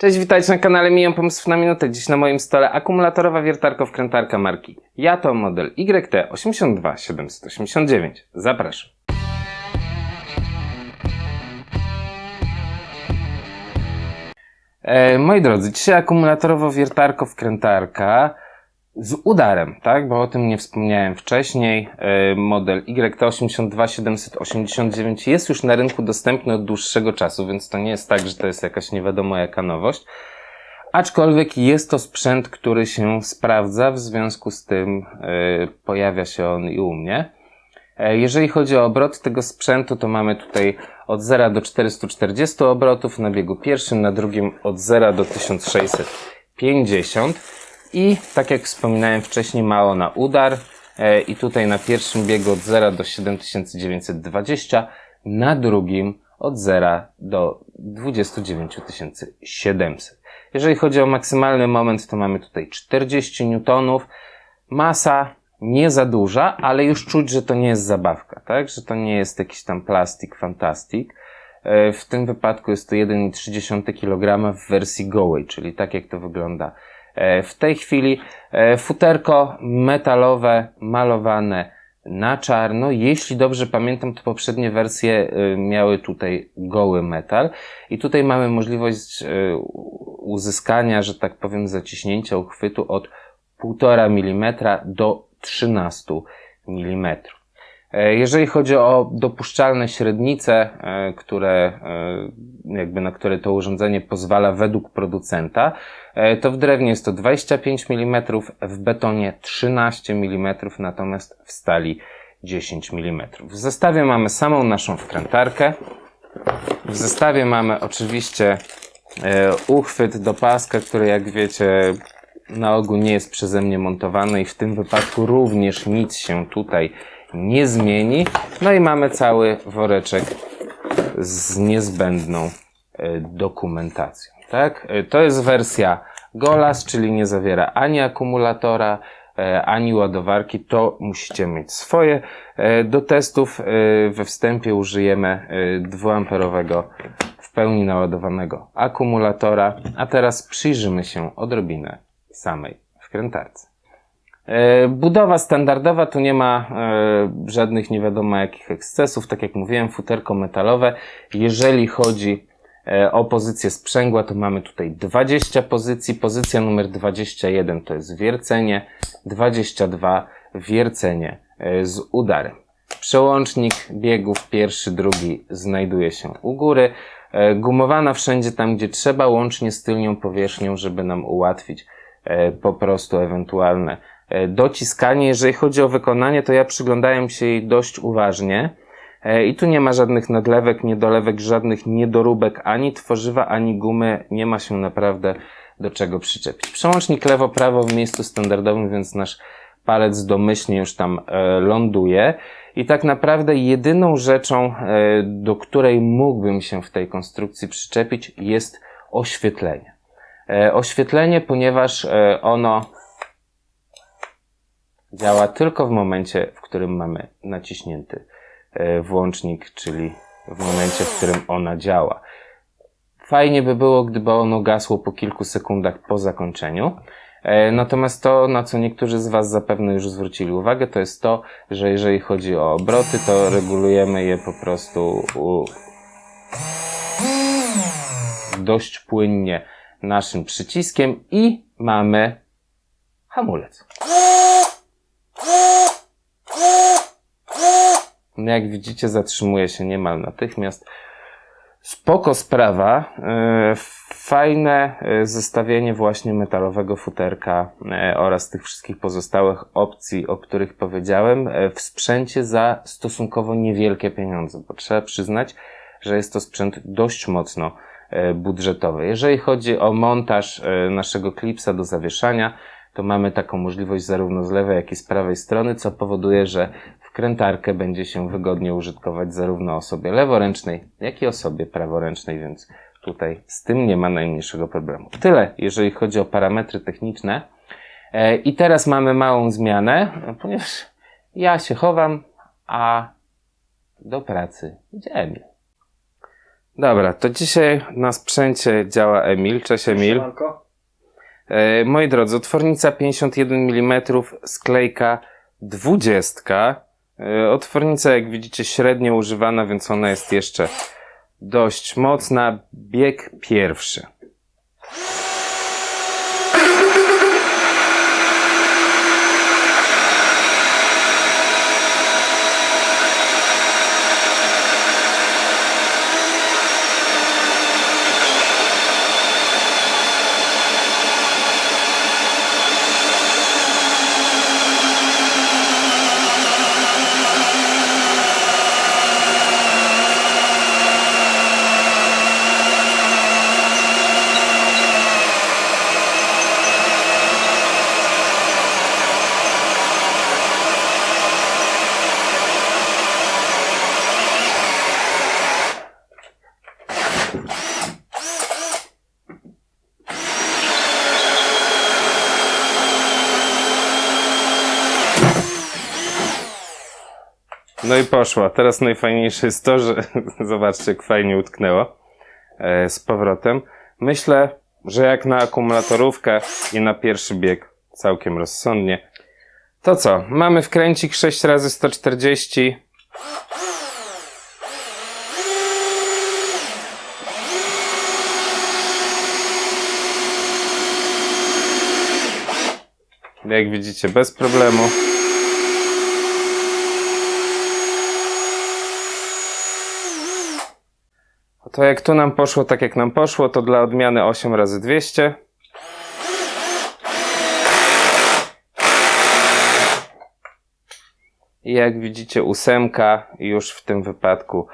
Cześć, witajcie na kanale Milion Pomysłów na Minutę. Dziś na moim stole akumulatorowa wiertarko-wkrętarka marki Yato model YT82789. Zapraszam. E, moi drodzy, dzisiaj akumulatorowo-wiertarko-wkrętarka z udarem, tak? Bo o tym nie wspomniałem wcześniej. E, model YT82789 jest już na rynku dostępny od dłuższego czasu, więc to nie jest tak, że to jest jakaś nie wiadomo jaka nowość. Aczkolwiek jest to sprzęt, który się sprawdza, w związku z tym e, pojawia się on i u mnie. E, Jeżeli chodzi o obroty tego sprzętu, to mamy tutaj od 0 do 440 obrotów na biegu pierwszym, na drugim od 0 do 1650 i tak jak wspominałem wcześniej ma ona udar e, i tutaj na pierwszym biegu od 0 do 7920, na drugim od 0 do 29700. Jeżeli chodzi o maksymalny moment, to mamy tutaj 40 newtonów. Masa nie za duża, ale już czuć, że to nie jest zabawka, tak? Że to nie jest jakiś tam plastik, fantastik. E, W tym wypadku jest to 1,3 kg w wersji gołej, czyli tak jak to wygląda w tej chwili. E, Futerko metalowe, malowane na czarno. Jeśli dobrze pamiętam, to poprzednie wersje e, miały tutaj goły metal. I tutaj mamy możliwość e, uzyskania, że tak powiem, zaciśnięcia uchwytu od 1,5 mm do 13 mm. E, Jeżeli chodzi o dopuszczalne średnice, e, które, e, jakby na które to urządzenie pozwala według producenta, to w drewnie jest to 25 mm, w betonie 13 mm, natomiast w stali 10 mm. W zestawie mamy samą naszą wkrętarkę. W zestawie mamy oczywiście uchwyt do paska, który jak wiecie na ogół nie jest przeze mnie montowany i w tym wypadku również nic się tutaj nie zmieni. No i mamy cały woreczek z niezbędną e, dokumentacją. Tak? E, To jest wersja Golas, czyli nie zawiera ani akumulatora, e, ani ładowarki. To musicie mieć swoje. Do testów we wstępie użyjemy e, 2A w pełni naładowanego akumulatora. A teraz przyjrzymy się odrobinę samej wkrętarce. E, Budowa standardowa, tu nie ma e, żadnych nie wiadomo jakich ekscesów. Tak jak mówiłem, futerko metalowe. Jeżeli chodzi e, o pozycję sprzęgła, to mamy tutaj 20 pozycji. Pozycja numer 21 to jest wiercenie, 22 wiercenie z udarem. Przełącznik biegów pierwszy, drugi znajduje się u góry. Gumowana wszędzie tam, gdzie trzeba, łącznie z tylnią powierzchnią, żeby nam ułatwić po prostu ewentualne dociskanie. Jeżeli chodzi o wykonanie, to ja przyglądałem się jej dość uważnie. E, I tu nie ma żadnych nadlewek, niedolewek, żadnych niedoróbek, ani tworzywa, ani gumy. Nie ma się naprawdę do czego przyczepić. Przełącznik lewo-prawo w miejscu standardowym, więc nasz palec domyślnie już tam e, ląduje. I tak naprawdę jedyną rzeczą, e, do której mógłbym się w tej konstrukcji przyczepić, jest oświetlenie. E, oświetlenie, ponieważ e, ono działa tylko w momencie, w którym mamy naciśnięty e, włącznik, czyli w momencie, w którym ona działa. Fajnie by było, gdyby ono gasło po kilku sekundach po zakończeniu. E, Natomiast to, na co niektórzy z Was zapewne już zwrócili uwagę, to jest to, że jeżeli chodzi o obroty, to regulujemy je po prostu dość płynnie naszym przyciskiem i mamy hamulec. No Jak widzicie, zatrzymuje się niemal natychmiast. Spoko sprawa. e, Fajne e, zestawienie właśnie metalowego futerka e, oraz tych wszystkich pozostałych opcji, o których powiedziałem, w sprzęcie za stosunkowo niewielkie pieniądze, bo trzeba przyznać, że jest to sprzęt dość mocno budżetowy. Jeżeli chodzi o montaż naszego klipsa do zawieszania, to mamy taką możliwość zarówno z lewej, jak i z prawej strony, co powoduje, że wkrętarkę będzie się wygodnie użytkować zarówno osobie leworęcznej, jak i osobie praworęcznej, więc tutaj z tym nie ma najmniejszego problemu. Tyle, jeżeli chodzi o parametry techniczne. E, I teraz mamy małą zmianę, ponieważ ja się chowam, a do pracy idziemy. Dobra, to dzisiaj na sprzęcie działa Emil. Cześć Emil. Siemanko. E, moi drodzy, otwornica 51 mm, sklejka 20. E, otwornica, jak widzicie, średnio używana, więc ona jest jeszcze dość mocna. Bieg pierwszy. No i poszła. Teraz najfajniejsze jest to, że zobaczcie, jak fajnie utknęło e, z powrotem. Myślę, że jak na akumulatorówkę i na pierwszy bieg całkiem rozsądnie. To co? Mamy wkręcik 6 razy 140 Jak widzicie, bez problemu. To jak tu nam poszło tak jak nam poszło, to dla odmiany 8 razy 200. I jak widzicie ósemka już w tym wypadku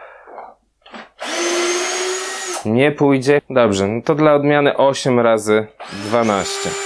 nie pójdzie. Dobrze, no to dla odmiany 8 razy 12.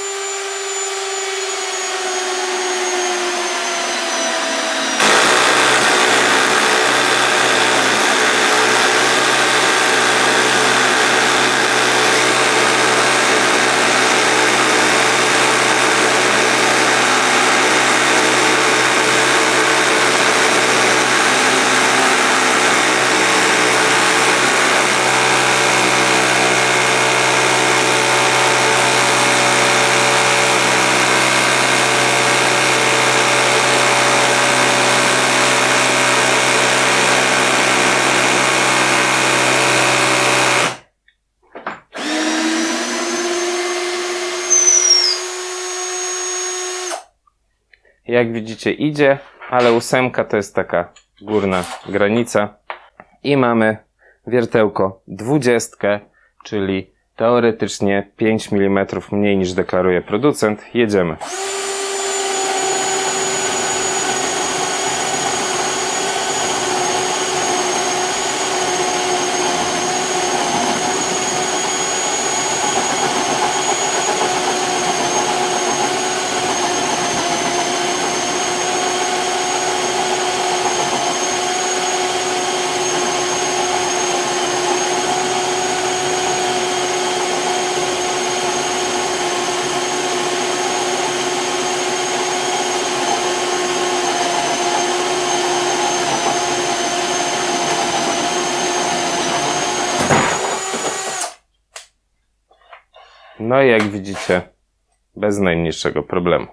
Jak widzicie idzie, ale ósemka to jest taka górna granica. I mamy wiertełko 20, czyli teoretycznie 5 mm mniej niż deklaruje producent. Jedziemy. No i jak widzicie, bez najmniejszego problemu.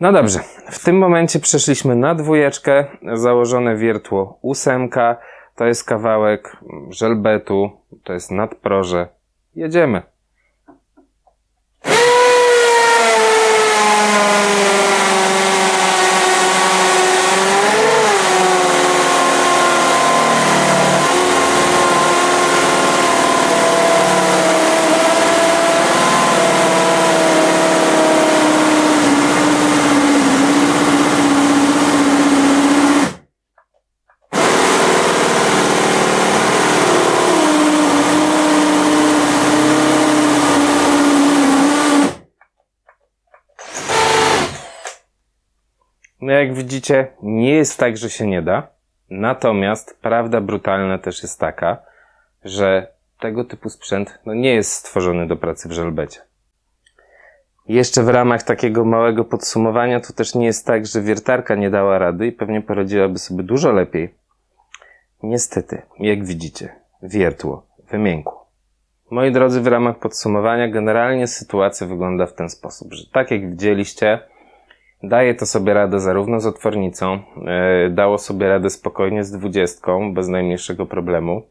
No dobrze, w tym momencie przeszliśmy na dwójeczkę, założone wiertło ósemka, to jest kawałek żelbetu, to jest nadproże. Jedziemy. No jak widzicie, nie jest tak, że się nie da. Natomiast prawda brutalna też jest taka, że tego typu sprzęt no, nie jest stworzony do pracy w żelbecie. Jeszcze w ramach takiego małego podsumowania, to też nie jest tak, że wiertarka nie dała rady i pewnie poradziłaby sobie dużo lepiej. Niestety, jak widzicie, wiertło wymiękło. Moi drodzy, w ramach podsumowania, generalnie sytuacja wygląda w ten sposób, że tak jak widzieliście, daje to sobie radę zarówno z otwornicą, yy, dało sobie radę spokojnie z dwudziestką, bez najmniejszego problemu.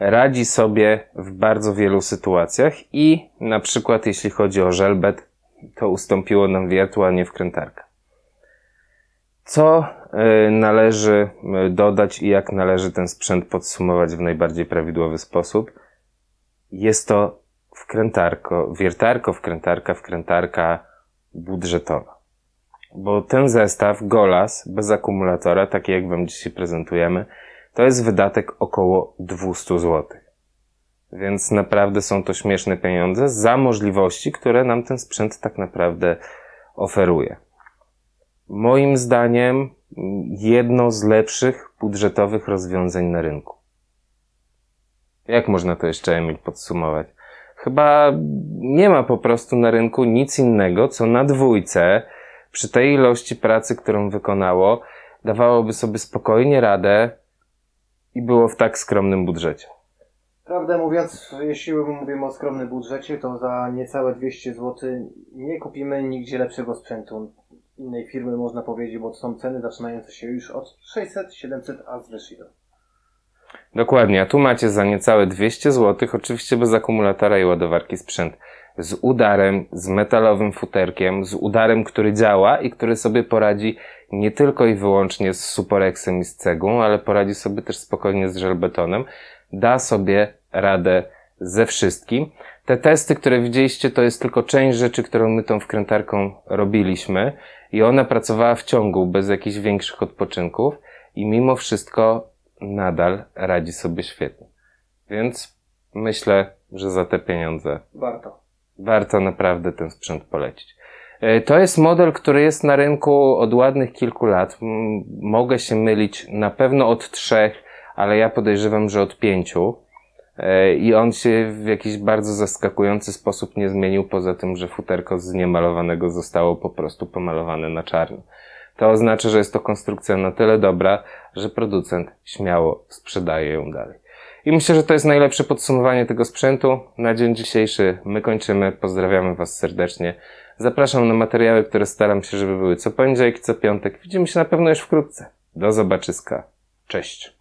Radzi sobie w bardzo wielu sytuacjach i na przykład jeśli chodzi o żelbet, to ustąpiło nam wiertła, a nie wkrętarka. Co y, należy y, dodać i jak należy ten sprzęt podsumować w najbardziej prawidłowy sposób? Jest to wkrętarko, wiertarko, wkrętarka, wkrętarka budżetowa. Bo ten zestaw Golas bez akumulatora, taki jak Wam dzisiaj prezentujemy, to jest wydatek około 200 zł. Więc naprawdę są to śmieszne pieniądze za możliwości, które nam ten sprzęt tak naprawdę oferuje. Moim zdaniem jedno z lepszych budżetowych rozwiązań na rynku. Jak można to jeszcze, Emil, podsumować? Chyba nie ma po prostu na rynku nic innego, co na dwójce, przy tej ilości pracy, którą wykonało, dawałoby sobie spokojnie radę i było w tak skromnym budżecie. Prawdę mówiąc, jeśli mówimy o skromnym budżecie, to za niecałe 200 zł nie kupimy nigdzie lepszego sprzętu innej firmy, można powiedzieć, bo to są ceny zaczynające się już od 600, 700, a z. Dokładnie, a tu macie za niecałe 200 zł, oczywiście bez akumulatora i ładowarki sprzęt. Z udarem, z metalowym futerkiem, z udarem, który działa i który sobie poradzi nie tylko i wyłącznie z suporexem i z cegłą, ale poradzi sobie też spokojnie z żelbetonem. Da sobie radę ze wszystkim. Te testy, które widzieliście, to jest tylko część rzeczy, którą my tą wkrętarką robiliśmy i ona pracowała w ciągu, bez jakichś większych odpoczynków i mimo wszystko nadal radzi sobie świetnie. Więc myślę, że za te pieniądze Warto. Warto naprawdę ten sprzęt polecić. E, To jest model, który jest na rynku od ładnych kilku lat. Mogę się mylić na pewno od trzech, ale ja podejrzewam, że od pięciu. E, I on się w jakiś bardzo zaskakujący sposób nie zmienił, poza tym, że futerko z niemalowanego zostało po prostu pomalowane na czarno. To oznacza, że jest to konstrukcja na tyle dobra, że producent śmiało sprzedaje ją dalej. I myślę, że to jest najlepsze podsumowanie tego sprzętu. Na dzień dzisiejszy my kończymy. Pozdrawiamy Was serdecznie. Zapraszam na materiały, które staram się, żeby były co poniedziałek co piątek. Widzimy się na pewno już wkrótce. Do zobaczyska. Cześć.